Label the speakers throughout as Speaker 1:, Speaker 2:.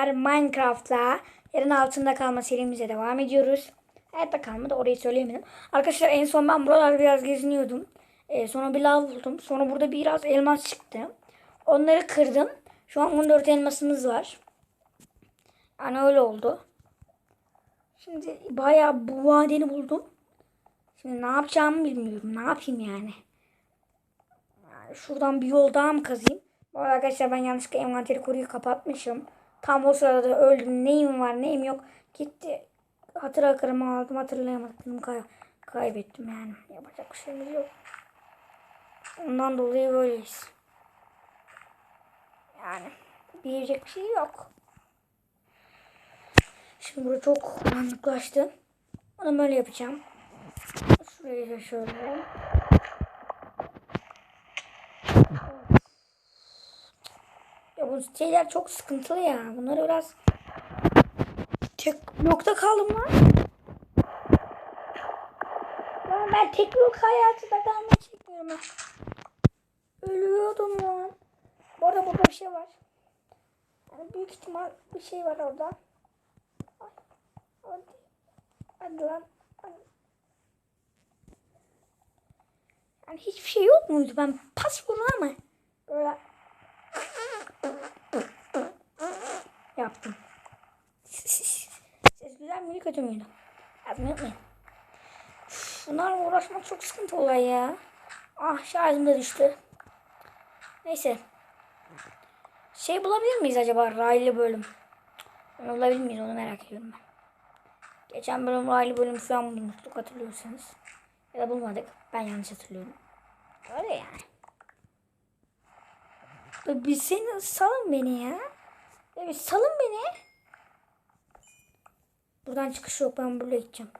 Speaker 1: arkadaşlar Minecraft'la yerin altında kalma serimize devam ediyoruz. Hayatta kalmadı orayı söyleyemedim. Arkadaşlar en son ben buralarda biraz geziniyordum. Ee, sonra bir lav buldum. Sonra burada biraz elmas çıktı. Onları kırdım. Şu an 14 elmasımız var. Yani öyle oldu. Şimdi bayağı bu vadeni buldum. Şimdi ne yapacağımı bilmiyorum. Ne yapayım yani. Yani şuradan bir yol daha mı kazayım? Bu arkadaşlar ben yanlışlıkla envanteri koruyu kapatmışım. Tam o sırada öldüm. Neyim var neyim yok. Gitti. Hatır akırımı aldım hatırlayamadım. Kay kaybettim yani. Yapacak bir şeyimiz yok. Ondan dolayı böyleyiz. Yani diyecek bir şey yok. Şimdi burada çok karanlıklaştı. Onu böyle yapacağım. Şurayı da şöyle. Bu şeyler çok sıkıntılı ya. Bunları biraz tek blokta kaldım lan. Lan ben tek blok hayatında kalmayı çekmiyorum ben. Ölüyordum lan. Bu arada burada bir şey var. Yani büyük ihtimal bir şey var orada. Hadi. Hadi lan. Yani hiçbir şey yok muydu? Ben pas vurdum ama böyle yaptım. Müydü? Yazmayı unutmayın. Üf, Bunlarla uğraşmak çok sıkıntı olay ya. Ah şarjım da düştü. Neyse. Şey bulabilir miyiz acaba raylı bölüm? Onu bulabilir miyiz onu merak ediyorum ben. Geçen bölüm raylı bölüm falan bulmuştuk hatırlıyorsanız. Ya da bulmadık. Ben yanlış hatırlıyorum. Öyle yani. Ya Bir seni salın beni. Ya bir salın beni. Buradan çıkış yok. Ben buraya gideceğim.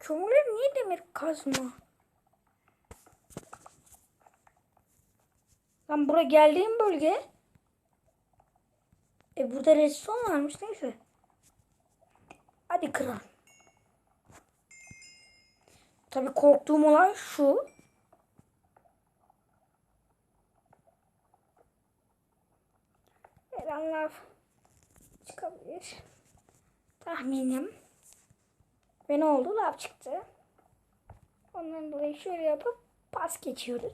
Speaker 1: Kömürler niye demir kazma? Lan buraya geldiğim bölge. E burada redstone varmış neyse. Hadi kıral. Tabii korktuğum olay şu. Erenler çıkabilir. Tahminim. Ve ne oldu? Lav çıktı. Ondan dolayı şöyle yapıp pas geçiyoruz.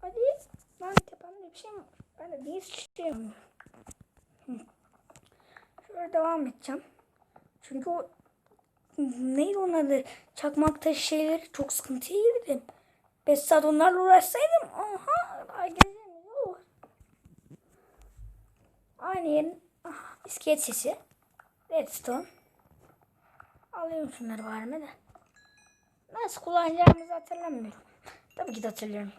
Speaker 1: Hadi. Lan tepemde bir şey mi var? Ben de bir şey mi? Şöyle devam edeceğim. Çünkü o neydi onun adı? Çakmak taşı şeyleri çok sıkıntıya girdim. 5 saat onlarla uğraşsaydım aha Aynı yerin ah, iskelet sesi. Redstone. Alayım şunları bari de. Nasıl kullanacağımızı hatırlamıyorum. Tabii ki de hatırlıyorum.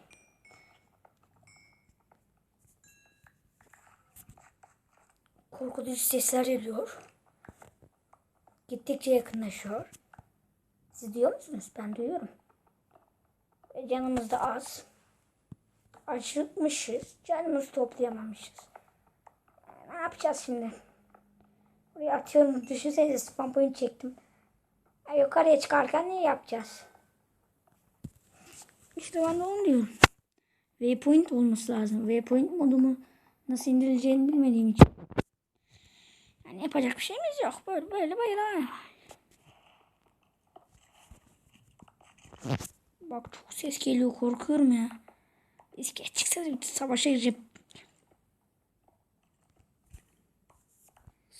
Speaker 1: Korkutucu sesler geliyor. Gittikçe yakınlaşıyor. Siz duyuyor musunuz? Ben duyuyorum. Canımız da az. Acıkmışız. Canımızı toplayamamışız. Yapacağız şimdi? Buraya atıyorum. Düşünsenize spam point çektim. Ya yukarıya çıkarken ne yapacağız? İşte ben de onu diyorum. Waypoint olması lazım. Waypoint modumu nasıl indirileceğini bilmediğim için. Yani yapacak bir şeyimiz yok. Böyle böyle böyle. Bak çok ses geliyor korkuyorum ya. İskelet çıksa da bir savaşa gireceğim.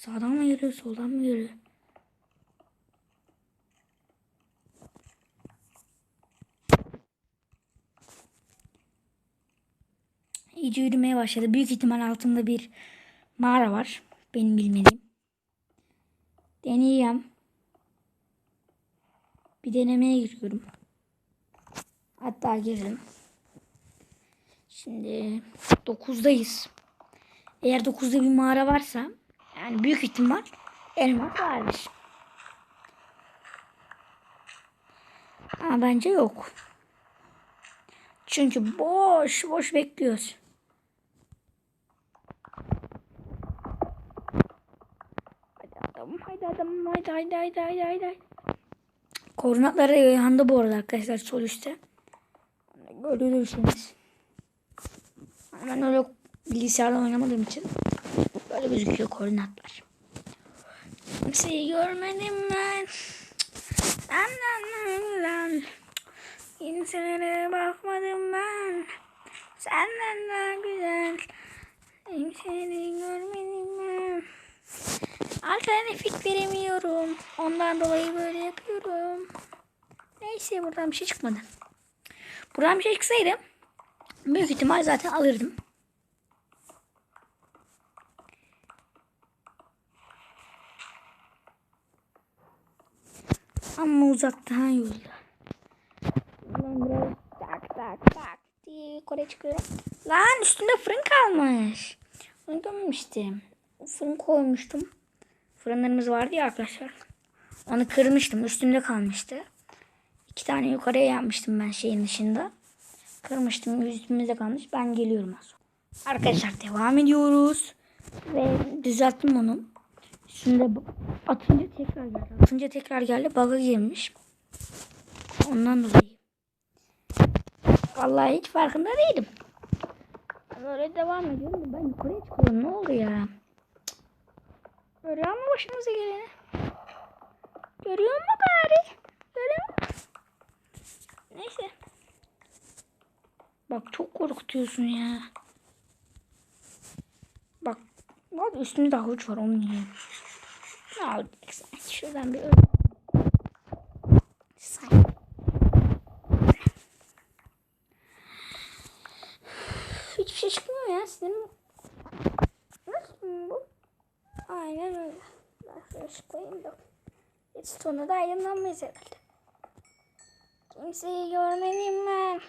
Speaker 1: Sağdan mı geliyor soldan mı geliyor? İyice yürümeye başladı. Büyük ihtimal altında bir mağara var. Benim bilmediğim. Deneyeceğim. Bir denemeye giriyorum. Hatta girdim. Şimdi 9'dayız. Eğer 9'da bir mağara varsa yani büyük ihtimal elmas vardır. Ama bence yok. Çünkü boş boş bekliyoruz. Hadi adam, haydi adam, haydi haydi haydi haydi haydi. Koordinatları yandı bu arada arkadaşlar sol üstte. Görüyorsunuz. Ben öyle bilgisayardan oynamadığım için böyle gözüküyor koordinatlar. Kimseyi görmedim ben. Senden ben. Kimselere bakmadım ben. Senden daha güzel. Kimseyi görmedim ben. Alternatif veremiyorum. Ondan dolayı böyle yapıyorum. Neyse buradan bir şey çıkmadı. Buradan bir şey çıksaydı büyük ihtimal zaten alırdım. Ama uzaktan yolda. Ben biraz tak tak tak diye yukarı çıkıyorum. Lan üstünde fırın kalmış. Onu gömmemiştim. Fırın koymuştum. Fırınlarımız vardı ya arkadaşlar. Onu kırmıştım. Üstünde kalmıştı. İki tane yukarıya yapmıştım ben şeyin dışında. Kırmıştım. Üstümüzde kalmış. Ben geliyorum az. Arkadaşlar devam ediyoruz. Ve düzelttim onu. Bu- atınca tekrar geldi. Atınca tekrar geldi. Bug'a girmiş. Ondan dolayı. Vallahi hiç farkında değilim. Böyle devam ediyorum. Ben yukarıya çıkıyorum. Ne oldu ya? Görüyor musun başımıza geleni? Görüyor musun gari? Görüyor musun? Neyse. Bak çok korkutuyorsun ya. Bak. Bak üstünde de havuç var onu yiyeyim. Ne alacaksın? Şuradan bir öl. Say. Hiçbir şey çıkmıyor ya. Senin Nasıl bu? Aynen öyle. Ben şöyle koyayım da. Hiç sonra da aydınlanmayız herhalde. Kimseyi görmedim ben.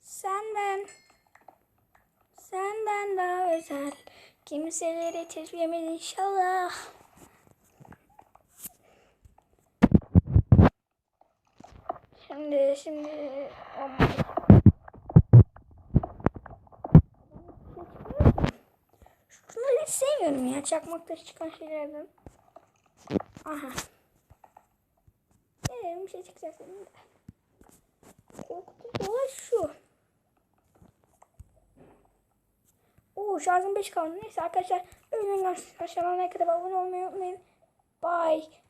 Speaker 1: Senden. Senden daha özel. Kimseleri tesbihemez inşallah. Şimdi şimdi Şunları hiç sevmiyorum ya. Çakmakta çıkan şeylerden. Aha. Evet bir şey çıkacak de. Korkutucu olan şu. Oo şarjım 5 kaldı. Neyse arkadaşlar. Öğlen aşağıdan kadar abone olmayı unutmayın. Bye.